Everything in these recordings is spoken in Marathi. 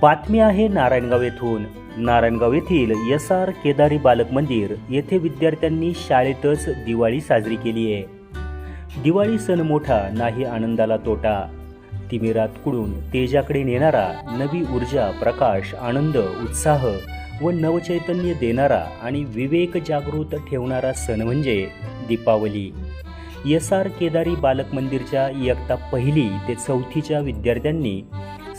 बातमी आहे नारायणगाव येथून. नारायणगाव येथील एस आर केदारी बालक मंदिर येथे विद्यार्थ्यांनी शाळेतच दिवाळी साजरी केली आहे. दिवाळी सण मोठा नाही आनंदाला तोटा. तिमिरात कुडून तेजाकडे नेणारा नवी ऊर्जा प्रकाश आनंद उत्साह व नवचैतन्य देणारा आणि विवेक जागृत ठेवणारा सण म्हणजे दीपावली. एस आर केदारी बालक मंदिरच्या इयत्ता पहिली ते चौथीच्या विद्यार्थ्यांनी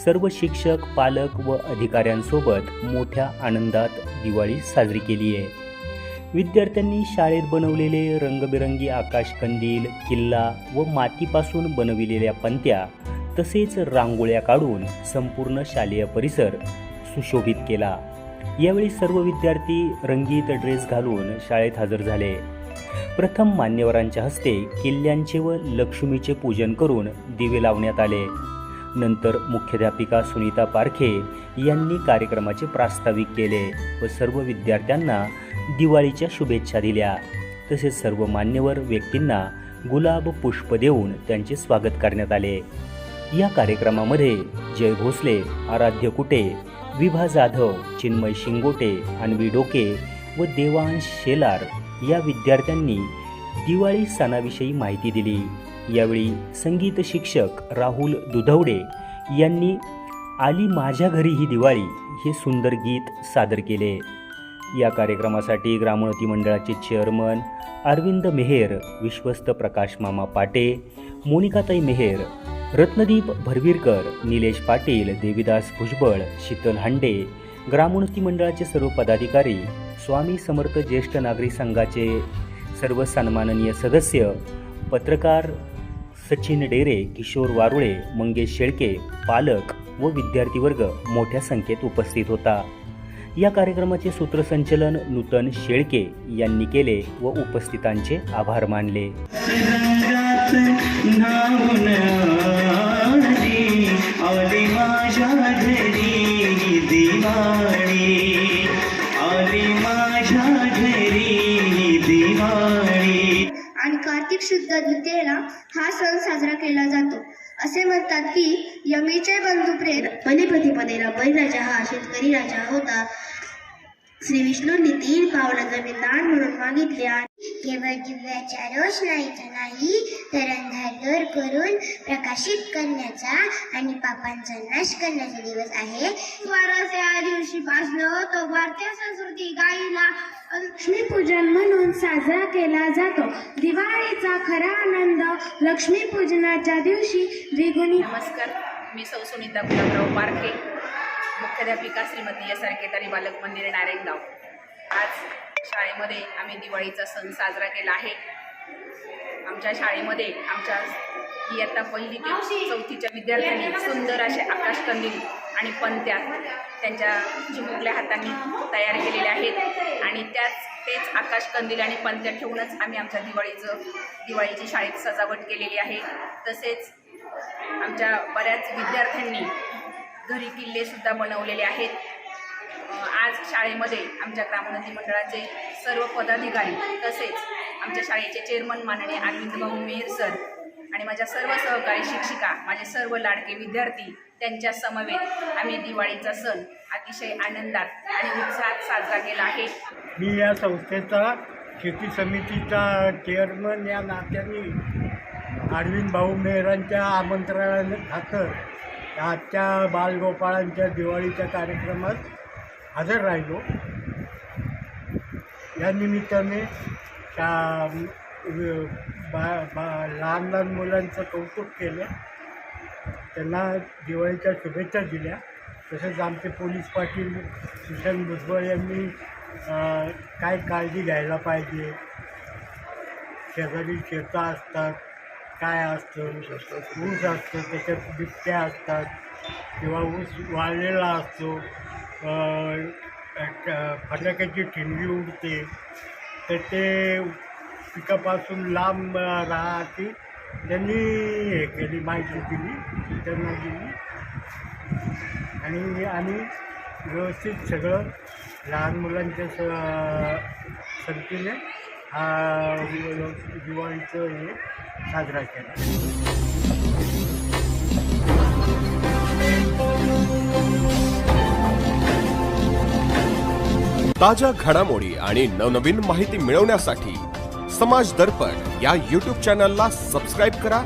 सर्व शिक्षक पालक व अधिकाऱ्यांसोबत मोठ्या आनंदात दिवाळी साजरी केली आहे. विद्यार्थ्यांनी शाळेत बनवलेले रंगबिरंगी आकाशकंदील किल्ला व मातीपासून बनविलेल्या पंत्या तसेच रांगोळ्या काढून संपूर्ण शालेय परिसर सुशोभित केला. यावेळी सर्व विद्यार्थी रंगीत ड्रेस घालून शाळेत हजर झाले. प्रथम मान्यवरांच्या हस्ते किल्ल्यांचे व लक्ष्मीचे पूजन करून दिवे लावण्यात आले. नंतर मुख्याध्यापिका सुनीता पारखे यांनी कार्यक्रमाचे प्रास्ताविक केले व सर्व विद्यार्थ्यांना दिवाळीच्या शुभेच्छा दिल्या. तसेच सर्व मान्यवर व्यक्तींना गुलाब पुष्प देऊन त्यांचे स्वागत करण्यात आले. या कार्यक्रमामध्ये जय भोसले आराध्य कुटे विभा जाधव चिन्मय शिंगोटे अन्वी डोके व देवांश शेलार या विद्यार्थ्यांनी दिवाळी सणाविषयी माहिती दिली. यावेळी संगीत शिक्षक राहुल दुधवडे यांनी आली माझ्या घरी ही दिवाळी हे सुंदर गीत सादर केले. या कार्यक्रमासाठी ग्रामोन्नती मंडळाचे चेअरमन अरविंद मेहेर विश्वस्त प्रकाश मामा पाटे मोनिकाताई मेहेर रत्नदीप भरवीरकर निलेश पाटील देवीदास भुजबळ शीतल हांडे ग्रामोन्नती मंडळाचे सर्व पदाधिकारी स्वामी समर्थ ज्येष्ठ नागरिक संघाचे सर्व सन्माननीय सदस्य पत्रकार सचिन डेरे किशोर वारुळे मंगेश शेळके पालक व विद्यार्थी वर्ग मोठ्या संख्येत उपस्थित होता. या कार्यक्रमाचे सूत्रसंचलन नूतन शेळके यांनी केले व उपस्थितांचे आभार मानले. कार्तिक शुद्ध द्वितीयेला हा सण साजरा केला जातो. असे म्हणतात की यमीचे बंधू प्रेम बलिप्रतिपदेला बळीराजा हा शेतकरी राजा होता. श्री विष्णूंनी तीन पावलं जमीन दान म्हणून मागितले आणि केवळ दिव्याच्या रोषणाईचा नाही तर अंधार दूर करून प्रकाशित करण्याचा आणि पापांचा नाश करण्याचा दिवस आहे. या दिवशीपासनं तो भारतीय संस्कृती गाईला लक्ष्मीपूजन म्हणून साजरा केला जातो. दिवाळीचा खरा आनंद लक्ष्मीपूजनाच्या दिवशी द्विगुणी नमस्कार मी सौ सुनीता गुलाबराव पारखे. मुख्याध्यापिका श्रीमती एस आर केदारी बालक मंदिर नारायणगाव आज शाळेमध्ये आम्ही दिवाळीचा सण साजरा केला आहे. आमच्या शाळेमध्ये आमच्या इयत्ता पहिली ते चौथीच्या विद्यार्थ्यांनी सुंदर असे आकाशकंदील आणि पंत्या त्यांच्या चिमुकल्या हातांनी तयार केलेल्या आहेत. आणि त्याच तेच आकाशकंदील आणि पंत्या ठेवूनच आम्ही आमच्या दिवाळीचं दिवाळीची शाळेत सजावट केलेली आहे. तसेच आमच्या बऱ्याच विद्यार्थ्यांनी घरी किल्लेसुद्धा बनवलेले आहेत. आज शाळेमध्ये आमच्या ग्रामोन्नती मंडळाचे सर्व पदाधिकारी तसेच आमच्या शाळेचे चेअरमन माननीय अरविंद भाऊ मेहर सर आणि माझ्या सर्व सहकारी शिक्षिका माझे सर्व लाडके विद्यार्थी त्यांच्या समवेत आम्ही दिवाळीचा सण अतिशय आनंदात आणि उत्साहात साजरा केला आहे. मी या संस्थेचा शेती समितीचा चेअरमन या नात्याने अरविंद भाऊ मेहरांच्या आमंत्रणाने खातं आजच्या बालगोपाळांच्या दिवाळीच्या कार्यक्रमात हजर राहिलो. या निमित्ताने त्या बा बा लहान लहान मुलांचं कौतुक केलं. त्यांना दिवाळीच्या शुभेच्छा दिल्या. तसेच आमचे पोलीस पाटील किशन भुजबळ यांनी काय काळजी घ्यायला पाहिजे? शेजारी शेता असतात. काय असतं ऊस असतं त्याच्यात बिबट्या असतात किंवा ऊस वाळलेला असतो. फटाक्याची ठिणगी उडते. तर ते पिकापासून लांब राहते. त्यांनी हे केली माहिती दिली त्यांना दिली. आणि आम्ही व्यवस्थित सगळं लहान मुलांच्या स संख्येने हा दिवाळीचं हे साजरा केला. ताज्या घडामोडी आणि नवनवीन माहिती मिळवण्यासाठी समाज दर्पण या यूट्यूब चॅनलला सबस्क्राईब करा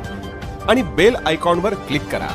आणि बेल आयकॉनवर क्लिक करा.